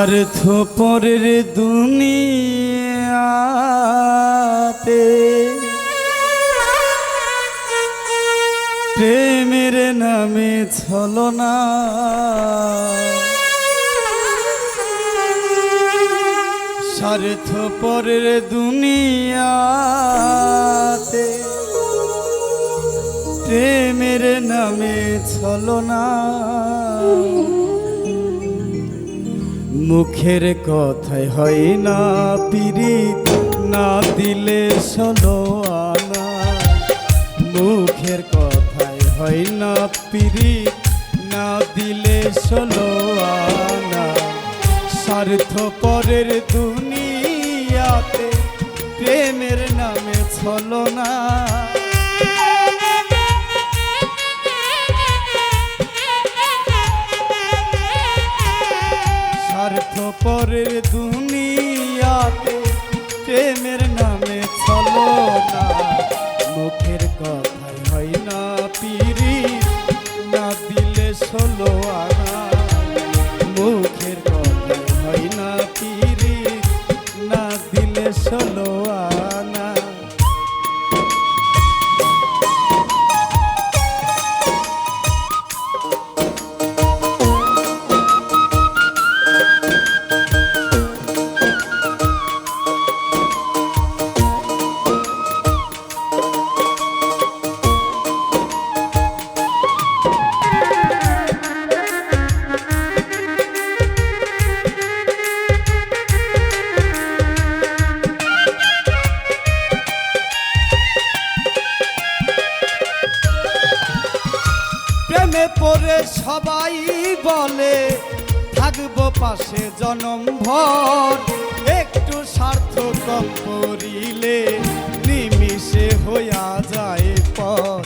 স্বার্থ পরের দুনিয়াতে। প্রেমের নামে ছলনা। স্বার্থ পরের দুনিয়াতে। প্রেমের নামে ছলনা। মুখের কথায় হয় না পিরিত না দিলে ষোলো আনা। মুখের কথায় হয় না পিরিত না দিলে ষোলো আনা। স্বার্থ পরের দুনিয়াতে প্রেমের নামে ছলনা। পরের দুনিয়াতে প্রেমের নামে চলো না। মুখের কথাই হয় না পিরি না দিলে আনা প্রেমে পড়ে সবাই বলে, থাকব পাশে জনম ভর। একটু স্বার্থ কম করিলে নিমিষে হইয়া যায় পর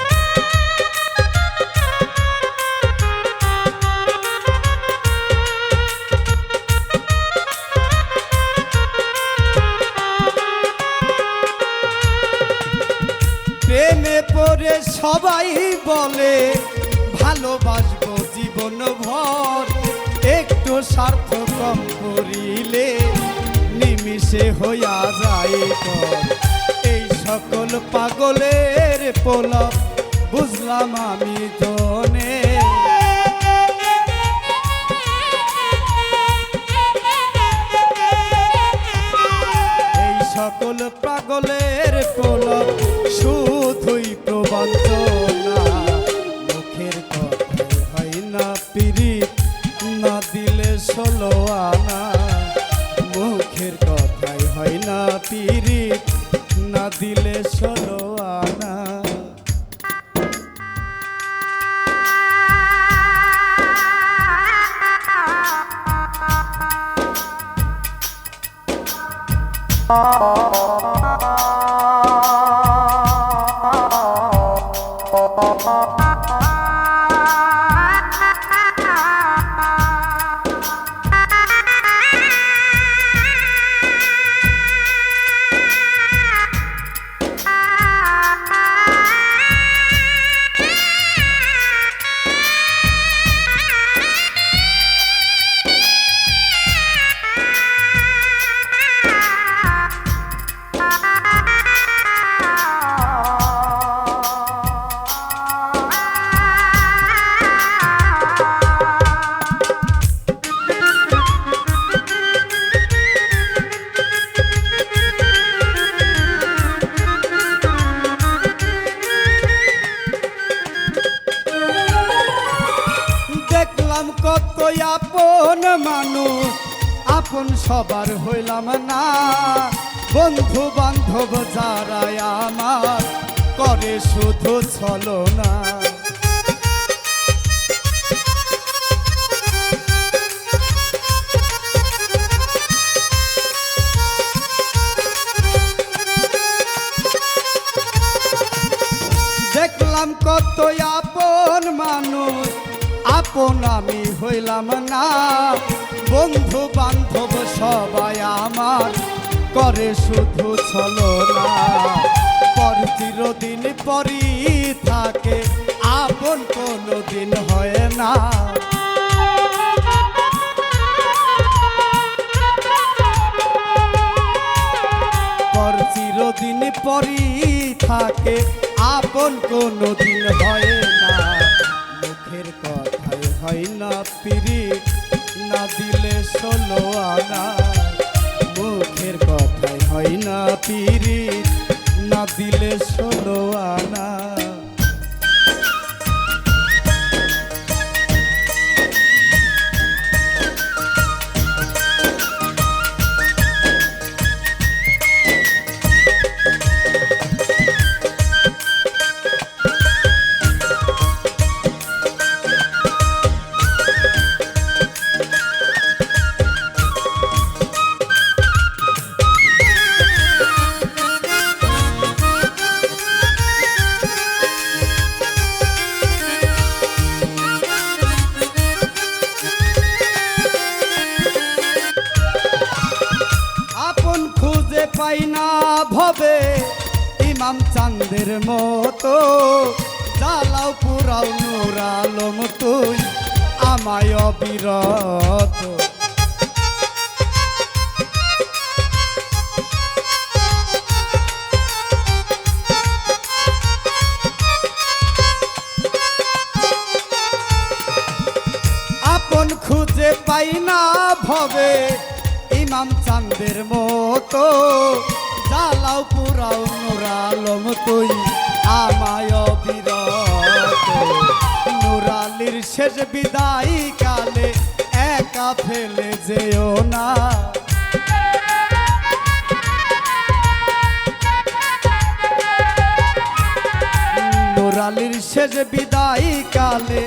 প্রেমে সবাই বলে ভালোবাসবো জীবন ভর। একটু স্বার্থ কম করিলে নিমিষে হইয়া যায় এই সকল পাগলের পোলক বুঝলাম আমি জনে ষোলো আনা মুখের কথাই হয় না পিরিত না দিলে ষোলো আনা দেখলাম মানুষ, আপন সবার হইলাম না। বন্ধু বান্ধব যারা আমার, করে শুধু ছলো না। দেখলাম কত আপন মানুষ আপন আমি হইলাম না। বন্ধু বান্ধব সবাই আমার করে শুধু ছল না। পর চিরদিন পরি থাকে, আপন কোনো দিন হয় না। পর চিরদিন পরই থাকে, আপন কোনো দিন হয় না। মুখের কথা হয় পিরি না দিলে ষোলো আনা। মুখের কথায় হয় না পিরি চান্দের মতো। জ্বালাও পুরাও নূর আলম তুই আমায় অবিরত। আপন খুঁজে পাই না ভবে, ইমাম চান্দের মতো। জ্বালাও পুরাও নুরালম তুই, আমায় বিরত নুরালির শেষ বিদায় কালে একা ফেলে যেও না। নুরালির শেষ বিদায় কালে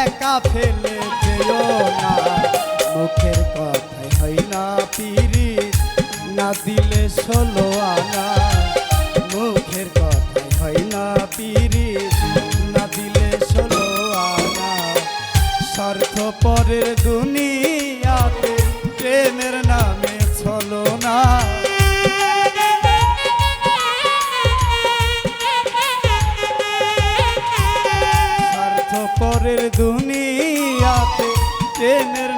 একা ফেলে যেও না। মুখের কথাই হয় না পিরি। না দিলে ষোলো আনা মুখের কথাই হয় না পিরি না দিলে ষোলো আনা স্বার্থ পরের দুনিয়াতে প্রেমের নামে ছলো না। স্বার্থ পরের দুনিয়াতে প্রেমের